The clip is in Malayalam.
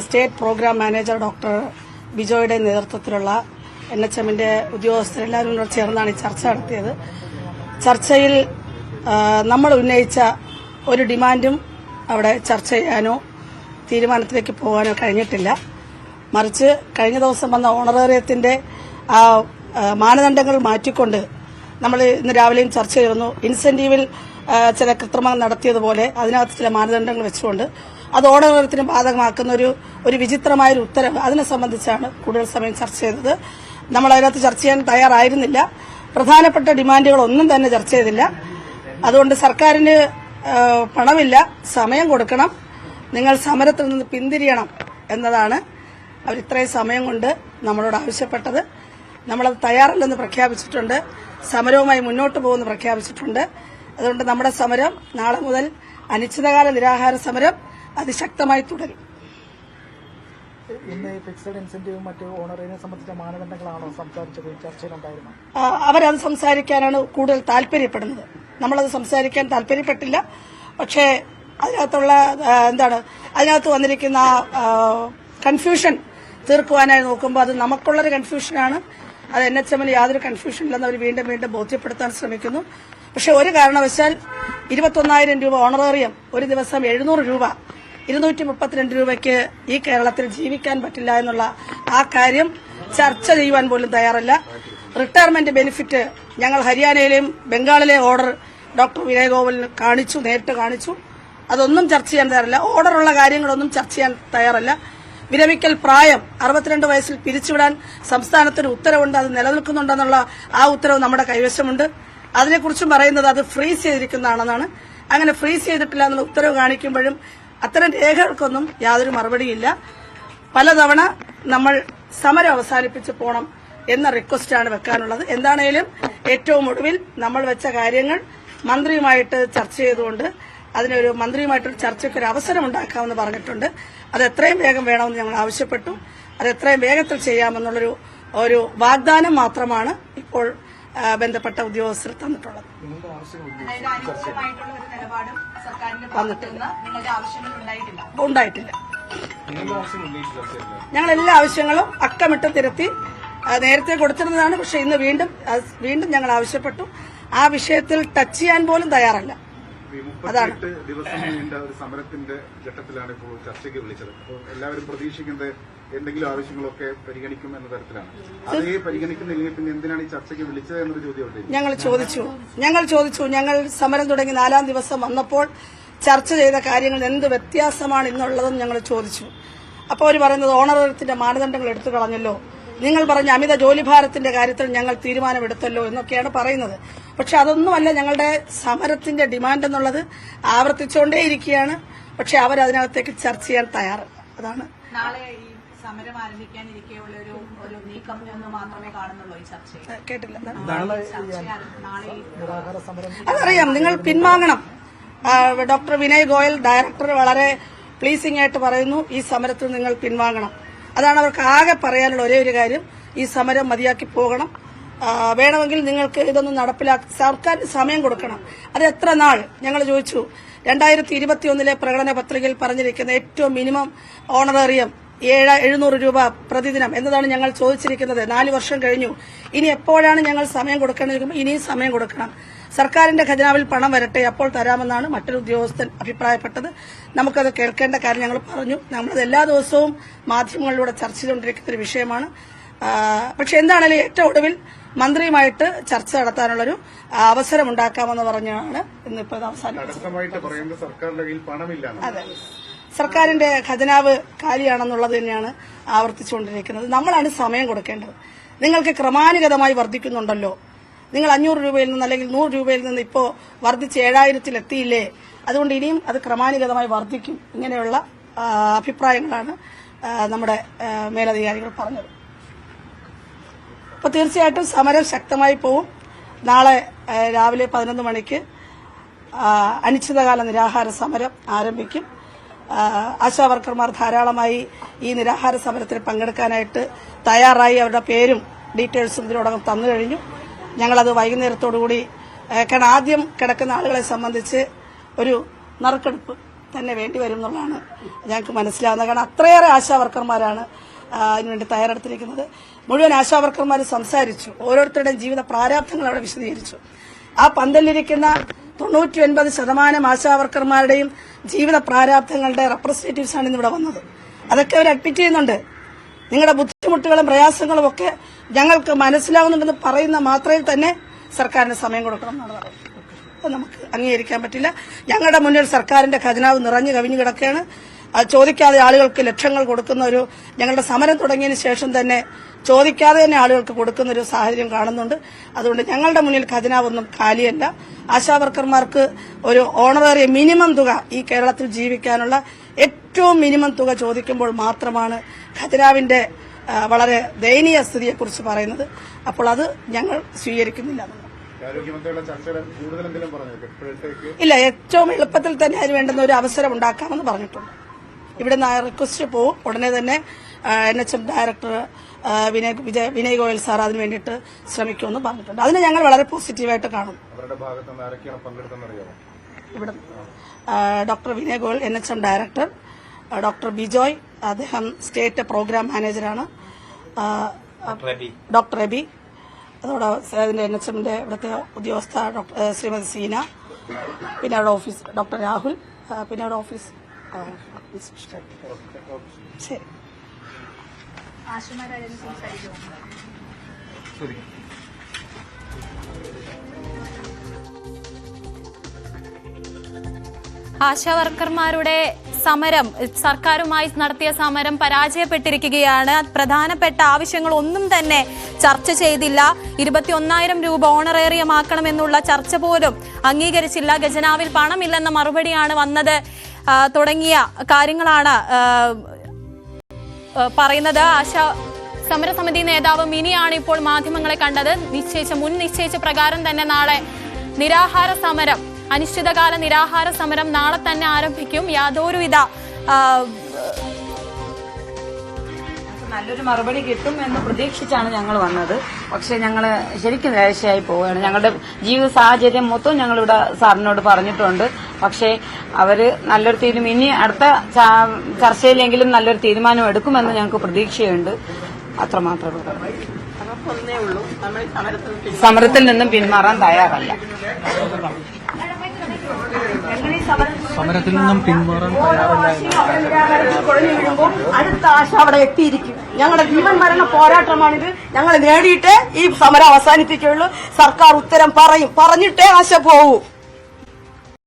സ്റ്റേറ്റ് പ്രോഗ്രാം മാനേജർ ഡോക്ടർ ബിജോയുടെ നേതൃത്വത്തിലുള്ള എൻ എച്ച് എമ്മിന്റെ ഉദ്യോഗസ്ഥരെല്ലാവരും കൂടെ ചേർന്നാണ് ഈ ചർച്ച നടത്തിയത്. ചർച്ചയിൽ നമ്മൾ ഉന്നയിച്ച ഒരു ഡിമാൻഡും അവിടെ ചർച്ച ചെയ്യാനോ തീരുമാനത്തിലേക്ക് പോകാനോ കഴിഞ്ഞിട്ടില്ല. മറിച്ച് കഴിഞ്ഞ ദിവസം വന്ന ഓണറേറിയത്തിന്റെ ആ, മാനദണ്ഡങ്ങൾ മാറ്റിക്കൊണ്ട് നമ്മൾ ഇന്ന് രാവിലെയും ചർച്ച ചെയ്തിരുന്നു. ഇൻസെന്റീവിൽ ചില കൃത്രിമം നടത്തിയതുപോലെ അതിനകത്ത് ചില മാനദണ്ഡങ്ങൾ വെച്ചുകൊണ്ട് അത് ഓണത്തിന് ബാധകമാക്കുന്ന ഒരു ഒരു വിചിത്രമായ ഒരു ഉത്തരവ്. അതിനെ സംബന്ധിച്ചാണ് കൂടുതൽ സമയം ചർച്ച ചെയ്തത്. നമ്മൾ അതിനകത്ത് ചർച്ച ചെയ്യാൻ തയ്യാറായിരുന്നില്ല. പ്രധാനപ്പെട്ട ഡിമാൻഡുകളൊന്നും തന്നെ ചർച്ച ചെയ്തില്ല. അതുകൊണ്ട് സർക്കാരിന് പണമില്ല. സമയം കൊടുക്കണം. നിങ്ങൾ സമരത്തിൽ നിന്ന് പിന്തിരിയണം എന്നതാണ് അവർ ഇത്രയും സമയം കൊണ്ട് നമ്മളോട് ആവശ്യപ്പെട്ടത്. നമ്മളത് തയ്യാറല്ലെന്ന് പ്രഖ്യാപിച്ചിട്ടുണ്ട്. സമരവുമായി മുന്നോട്ട് പോകുമെന്ന് പ്രഖ്യാപിച്ചിട്ടുണ്ട്. അതുകൊണ്ട് നമ്മുടെ സമരം നാളെ മുതൽ അനിശ്ചിതകാല നിരാഹാര സമരം അതിശക്തമായി തുടരും. ഇന്ന് ഫിക്സഡ് ഇൻസെന്റീവും മറ്റു ഓണറിനെ സംബന്ധിച്ച മാനദണ്ഡങ്ങളാണോ സംസാരിച്ചത്? അവരത് സംസാരിക്കാനാണ് കൂടുതൽ താല്പര്യപ്പെടുന്നത്. നമ്മളത് സംസാരിക്കാൻ താല്പര്യപ്പെട്ടില്ല. പക്ഷേ അതിനകത്തുള്ള എന്താണ് അതിനകത്ത് വന്നിരിക്കുന്ന കൺഫ്യൂഷൻ തീർക്കുവാനായി നോക്കുമ്പോൾ അത് നമുക്കുള്ളൊരു കൺഫ്യൂഷനാണ് അത് എൻ എച്ച് എമ്മിന് യാതൊരു കൺഫ്യൂഷൻ ഇല്ലെന്ന് അവർ വീണ്ടും വീണ്ടും ബോധ്യപ്പെടുത്താൻ ശ്രമിക്കുന്നു. പക്ഷെ ഒരു കാരണവശാൽ ഇരുപത്തൊന്നായിരം രൂപ ഓണറേറിയം ഒരു ദിവസം എഴുന്നൂറ് രൂപ ഇരുന്നൂറ്റി മുപ്പത്തിരണ്ട് രൂപയ്ക്ക് ഈ കേരളത്തിൽ ജീവിക്കാൻ പറ്റില്ല എന്നുള്ള ആ കാര്യം ചർച്ച ചെയ്യുവാൻ പോലും തയ്യാറല്ല. റിട്ടയർമെന്റ് ബെനിഫിറ്റ് ഞങ്ങൾ ഹരിയാനയിലെയും ബംഗാളിലെ ഓർഡർ ഡോക്ടർ വിനയ് ഗോവലിന് കാണിച്ചു നേരിട്ട് കാണിച്ചു. അതൊന്നും ചർച്ച ചെയ്യാൻ തയ്യാറല്ല. ഓർഡറുള്ള കാര്യങ്ങളൊന്നും ചർച്ച ചെയ്യാൻ തയ്യാറല്ല. വിരമിക്കൽ പ്രായം അറുപത്തിരണ്ട് വയസ്സിൽ പിരിച്ചുവിടാൻ സംസ്ഥാനത്തിന് ഉത്തരവുണ്ട് അത് നിലനിൽക്കുന്നുണ്ടെന്നുള്ള ആ ഉത്തരവ് നമ്മുടെ കൈവശമുണ്ട്. അതിനെക്കുറിച്ചും പറയുന്നത് അത് ഫ്രീസ് ചെയ്തിരിക്കുന്നതാണെന്നാണ്. അങ്ങനെ ഫ്രീസ് ചെയ്തിട്ടില്ല എന്നുള്ള ഉത്തരവ് കാണിക്കുമ്പോഴും അത്തരം രേഖകൾക്കൊന്നും യാതൊരു മറുപടിയില്ല. പലതവണ നമ്മൾ സമരം അവസാനിപ്പിച്ച് പോകണം എന്ന റിക്വസ്റ്റാണ് വെക്കാനുള്ളത്. എന്താണേലും ഏറ്റവും ഒടുവിൽ നമ്മൾ വെച്ച കാര്യങ്ങൾ മന്ത്രിയുമായിട്ട് ചർച്ച ചെയ്തുകൊണ്ട് അതിനൊരു മന്ത്രിയുമായിട്ടൊരു ചർച്ചയ്ക്ക് ഒരു അവസരം ഉണ്ടാക്കാമെന്ന് പറഞ്ഞിട്ടുണ്ട്. അത് എത്രയും വേഗം വേണമെന്ന് ഞങ്ങൾ ആവശ്യപ്പെട്ടു. അത് എത്രയും വേഗത്തിൽ ചെയ്യാമെന്നുള്ളൊരു ഒരു വാഗ്ദാനം മാത്രമാണ് ഇപ്പോൾ ബന്ധപ്പെട്ട ഉദ്യോഗസ്ഥർ തന്നിട്ടുള്ളത്. ഉണ്ടായിട്ടില്ല. ഞങ്ങൾ എല്ലാ ആവശ്യങ്ങളും അക്കമിട്ട് തിരുത്തി നേരത്തെ കൊടുത്തിരുന്നതാണ്. പക്ഷെ ഇന്ന് വീണ്ടും വീണ്ടും ഞങ്ങൾ ആവശ്യപ്പെട്ടു. ആ വിഷയത്തിൽ ടച്ച് ചെയ്യാൻ പോലും തയ്യാറല്ല. മുപ്പത്തിയെട്ട് ദിവസം നീണ്ട ഒരു സമരത്തിന്റെ ഘട്ടത്തിലാണ് ഇപ്പോൾ ചർച്ചയ്ക്ക് വിളിച്ചത്. അപ്പോൾ എല്ലാവരും പ്രതീക്ഷിക്കുന്നത് എന്തെങ്കിലും ആവശ്യങ്ങളൊക്കെ പരിഗണിക്കും എന്ന തരത്തിലാണ്. അതേ പരിഗണിക്കുന്നില്ലെങ്കിൽ പിന്നെ എന്തിനാണ് ഈ ചർച്ചയ്ക്ക് വിളിച്ചത് എന്നൊരു ചോദ്യമുണ്ട് ഞങ്ങൾ ചോദിച്ചു. ഞങ്ങൾ ചോദിച്ചു. ഞങ്ങൾ സമരം തുടങ്ങി നാലാം ദിവസം വന്നപ്പോൾ ചർച്ച ചെയ്ത കാര്യങ്ങൾ എന്ത് വ്യത്യാസമാണ് ഇന്നുള്ളതെന്ന് ഞങ്ങൾ ചോദിച്ചു. അപ്പോൾ അവർ പറയുന്നത് ഓണറത്തിന്റെ മാനദണ്ഡങ്ങൾ എടുത്തു കളഞ്ഞല്ലോ. നിങ്ങൾ പറഞ്ഞ അമിത ജോലിഭാരത്തിന്റെ കാര്യത്തിൽ ഞങ്ങൾ തീരുമാനമെടുത്തല്ലോ എന്നൊക്കെയാണ് പറയുന്നത്. പക്ഷെ അതൊന്നുമല്ല ഞങ്ങളുടെ സമരത്തിന്റെ ഡിമാൻഡ് എന്നുള്ളത് ആവർത്തിച്ചുകൊണ്ടേയിരിക്കുകയാണ്. പക്ഷെ അവരതിനകത്തേക്ക് ചർച്ച ചെയ്യാൻ തയ്യാറല്ല. അതാണ്. നാളെ ഈ സമരം ആരംഭിക്കാനിരിക്കെയുള്ള ഒരു ഒരു നീക്കം എന്ന് മാത്രമേ കാണുന്നുള്ളൂ ഈ ചർച്ചയിൽ. കേട്ടില്ല. നാളെ ചർച്ച നാളെ സമരം അതറിയാം നിങ്ങൾ പിൻവാങ്ങണം. ഡോക്ടർ വിനയ് ഗോയൽ ഡയറക്ടർ വളരെ പ്ലീസിംഗ് ആയിട്ട് പറയുന്നു ഈ സമരത്തിൽ നിങ്ങൾ പിൻവാങ്ങണം. അതാണ് അവർക്ക് ആകെ പറയാനുള്ള ഒരേ ഒരു കാര്യം. ഈ സമരം മതിയാക്കി പോകണം. വേണമെങ്കിൽ നിങ്ങൾക്ക് ഇതൊന്നും നടപ്പിലാക്കി സർക്കാർ സമയം കൊടുക്കണം. അത് എത്ര നാൾ? ഞങ്ങൾ ചോദിച്ചു. രണ്ടായിരത്തി ഇരുപത്തിയൊന്നിലെ പ്രകടന പത്രികയിൽ പറഞ്ഞിരിക്കുന്ന ഏറ്റവും മിനിമം ഓണറേറിയം ഏഴ് എഴുന്നൂറ് രൂപ പ്രതിദിനം എന്നതാണ് ഞങ്ങൾ ചോദിച്ചിരിക്കുന്നത്. നാല് വർഷം കഴിഞ്ഞു. ഇനി എപ്പോഴാണ് ഞങ്ങൾ സമയം കൊടുക്കേണ്ടത്? ഇനിയും സമയം കൊടുക്കണം. സർക്കാരിന്റെ ഖജനാവിൽ പണം വരട്ടെ അപ്പോൾ തരാമെന്നാണ് മറ്റൊരു ഉദ്യോഗസ്ഥൻ അഭിപ്രായപ്പെട്ടത്. നമുക്കത് കേൾക്കേണ്ട കാര്യം ഞങ്ങൾ പറഞ്ഞു. നമ്മളത് എല്ലാ ദിവസവും മാധ്യമങ്ങളിലൂടെ ചർച്ച ചെയ്തുകൊണ്ടിരിക്കുന്ന ഒരു വിഷയമാണ്. പക്ഷെ എന്താണെങ്കിലും ഏറ്റവും ഒടുവിൽ മന്ത്രിയുമായിട്ട് ചർച്ച നടത്താനുള്ളൊരു അവസരം ഉണ്ടാക്കാമെന്ന് പറഞ്ഞാണ് ഇന്നിപ്പോൾ അവസാനം. അതെ. സർക്കാരിന്റെ ഖജനാവ് കാലിയാണെന്നുള്ളത് തന്നെയാണ് ആവർത്തിച്ചുകൊണ്ടിരിക്കുന്നത്. നമ്മളാണ് സമയം കൊടുക്കേണ്ടത്. നിങ്ങൾക്ക് ക്രമാനുഗതമായി വർദ്ധിക്കുന്നുണ്ടല്ലോ. നിങ്ങൾ അഞ്ഞൂറ് രൂപയിൽ നിന്ന് അല്ലെങ്കിൽ നൂറ് രൂപയിൽ നിന്ന് ഇപ്പോൾ വർദ്ധിച്ച് ഏഴായിരത്തിലെത്തിയില്ലേ അതുകൊണ്ട് ഇനിയും അത് ക്രമാനുഗതമായി വർദ്ധിക്കും. ഇങ്ങനെയുള്ള അഭിപ്രായങ്ങളാണ് നമ്മുടെ മേലധികാരികൾ പറഞ്ഞത്. അപ്പോൾ തീർച്ചയായിട്ടും സമരം ശക്തമായി പോവും. നാളെ രാവിലെ പതിനൊന്ന് മണിക്ക് അനിശ്ചിതകാല നിരാഹാര സമരം ആരംഭിക്കും. ആശാ വർക്കർമാർ ധാരാളമായി ഈ നിരാഹാര സമരത്തിൽ പങ്കെടുക്കാനായിട്ട് തയ്യാറായി. അവരുടെ പേരും ഡീറ്റെയിൽസും ഇതിനോടകം തന്നു കഴിഞ്ഞു. ഞങ്ങളത് വൈകുന്നേരത്തോടുകൂടി കാരണം ആദ്യം കിടക്കുന്ന ആളുകളെ സംബന്ധിച്ച് ഒരു നറുക്കെടുപ്പ് തന്നെ വേണ്ടി വരും എന്നുള്ളതാണ് ഞങ്ങൾക്ക് മനസ്സിലാവുന്നത്. കാരണം അത്രയേറെ ആശാവർക്കർമാരാണ് അതിനുവേണ്ടി തയ്യാറെടുത്തിരിക്കുന്നത്. മുഴുവൻ ആശാവർക്കർമാർ സംസാരിച്ചു. ഓരോരുത്തരുടെയും ജീവിത പ്രാരാബ്ദങ്ങൾ അവിടെ വിശദീകരിച്ചു. ആ പന്തലിരിക്കുന്ന തൊണ്ണൂറ്റി ഒൻപത് ശതമാനം ആശാവർക്കർമാരുടെയും ജീവിത പ്രാരാബ്ദങ്ങളുടെ റെപ്രസെന്റേറ്റീവ്സാണ് ഇന്നിവിടെ വന്നത്. അതൊക്കെ അവർ അഡ്മിറ്റ് ചെയ്യുന്നുണ്ട്. നിങ്ങളുടെ ബുദ്ധിമുട്ടുകളും പ്രയാസങ്ങളും ഒക്കെ ഞങ്ങൾക്ക് മനസ്സിലാവുന്നുണ്ടെന്ന് പറയുന്ന മാത്രയിൽ തന്നെ സർക്കാരിന് സമയം കൊടുക്കണം എന്നാണ് നമുക്ക് അംഗീകരിക്കാൻ പറ്റില്ല. ഞങ്ങളുടെ മുന്നിൽ സർക്കാരിന്റെ ഖജനാവ് നിറഞ്ഞു കവിഞ്ഞു കിടക്കുകയാണ്. അത് ചോദിക്കാതെ ആളുകൾക്ക് ലക്ഷങ്ങൾ കൊടുക്കുന്ന ഒരു ഞങ്ങളുടെ സമരം തുടങ്ങിയതിന് ശേഷം തന്നെ ചോദിക്കാതെ തന്നെ ആളുകൾക്ക് കൊടുക്കുന്ന ഒരു സാഹചര്യം കാണുന്നുണ്ട്. അതുകൊണ്ട് ഞങ്ങളുടെ മുന്നിൽ ഖജനാവൊന്നും കാലിയല്ല. ആശാവർക്കർമാർക്ക് ഒരു ഓണറേറിയ മിനിമം തുക ഈ കേരളത്തിൽ ജീവിക്കാനുള്ള ഏറ്റവും മിനിമം തുക ചോദിക്കുമ്പോൾ മാത്രമാണ് ഖജനാവിന്റെ വളരെ ദയനീയ സ്ഥിതിയെക്കുറിച്ച് പറയുന്നത്. അപ്പോൾ അത് ഞങ്ങൾ സ്വീകരിക്കുന്നില്ല ഇല്ല ഏറ്റവും എളുപ്പത്തിൽ തന്നെ അതിന് വേണ്ടുന്ന ഒരു അവസരം ഉണ്ടാക്കാമെന്ന് പറഞ്ഞിട്ടുണ്ട്. ഇവിടെ നിന്ന് റിക്വസ്റ്റ് പോവും. ഉടനെ തന്നെ N H M director Vinay Vijay Vinay Goyal sir അതിന് വേണ്ടിയിട്ട് ശ്രമിക്കുമെന്ന് പറഞ്ഞിട്ടുണ്ട്. അതിനെ ഞങ്ങൾ വളരെ പോസിറ്റീവായിട്ട് കാണും. ഇവിടെ doctor Vinay Goyal N H M director doctor Bijoy അദ്ദേഹം സ്റ്റേറ്റ് പ്രോഗ്രാം മാനേജറാണ്. ഡോക്ടർ എബി അതോടെ അതിന്റെ എൻ എച്ച് എമ്മിന്റെ ഇവിടുത്തെ ഉദ്യോഗസ്ഥ ഡോക്ടർ ശ്രീമതി സീന. പിന്നെ അവിടെ ഓഫീസ് ഡോക്ടർ രാഹുൽ. പിന്നെ അവിടെ ഓഫീസ്. ശരി. ആശാവർക്കർമാരുടെ സമരം സർക്കാരുമായി നടത്തിയ സമരം പരാജയപ്പെട്ടിരിക്കുകയാണ്. പ്രധാനപ്പെട്ട ആവശ്യങ്ങൾ ഒന്നും തന്നെ ചർച്ച ചെയ്തില്ല. ഇരുപത്തി ഒന്നായിരം രൂപ ഓണറേറിയമാക്കണമെന്നുള്ള ചർച്ച പോലും അംഗീകരിച്ചില്ല. ഖജനാവിൽ പണമില്ലെന്ന മറുപടിയാണ് വന്നത്. തുടങ്ങിയ കാര്യങ്ങളാണ് പറയുന്നത്. ആശ സമരസമിതി നേതാവ് മിനിയാണ് ഇപ്പോൾ മാധ്യമങ്ങളെ കണ്ടത്. നിശ്ചയിച്ച മുൻ നിശ്ചയിച്ച പ്രകാരം തന്നെ നാളെ നിരാഹാര സമരം അനിശ്ചിതകാല നിരാഹാര സമരം നാളെ തന്നെ ആരംഭിക്കും. യാതൊരുവിധ നല്ലൊരു മറുപടി കിട്ടും എന്ന് പ്രതീക്ഷിച്ചാണ് ഞങ്ങൾ വന്നത്. പക്ഷെ ഞങ്ങൾ ശരിക്കും നിരാശയായി പോവുകയാണ്. ഞങ്ങളുടെ ജീവിത സാഹചര്യം മൊത്തം ഞങ്ങളിവിടെ സാറിനോട് പറഞ്ഞിട്ടുണ്ട്. പക്ഷേ അവർ നല്ലൊരു തീരുമാനം ഇനി അടുത്ത ചർച്ചയിലെങ്കിലും നല്ലൊരു തീരുമാനം എടുക്കുമെന്ന് ഞങ്ങൾക്ക് പ്രതീക്ഷയുണ്ട്. അത്രമാത്രമേ ഉള്ളൂ. സമരത്തിൽ നിന്നും പിന്മാറാൻ തയ്യാറല്ല. സമരത്തിൽ നിന്നും പിന്മാറാൻ അടുത്ത ആശ അവിടെ എത്തിയിരിക്കും. ഞങ്ങളുടെ ജീവൻ മരണ പോരാട്ടമാണിത്. ഞങ്ങൾ നേടിയിട്ടേ ഈ സമരം അവസാനിപ്പിക്കുകയുള്ളൂ. സർക്കാർ ഉത്തരം പറയും. പറഞ്ഞിട്ടേ ആശ പോവൂ.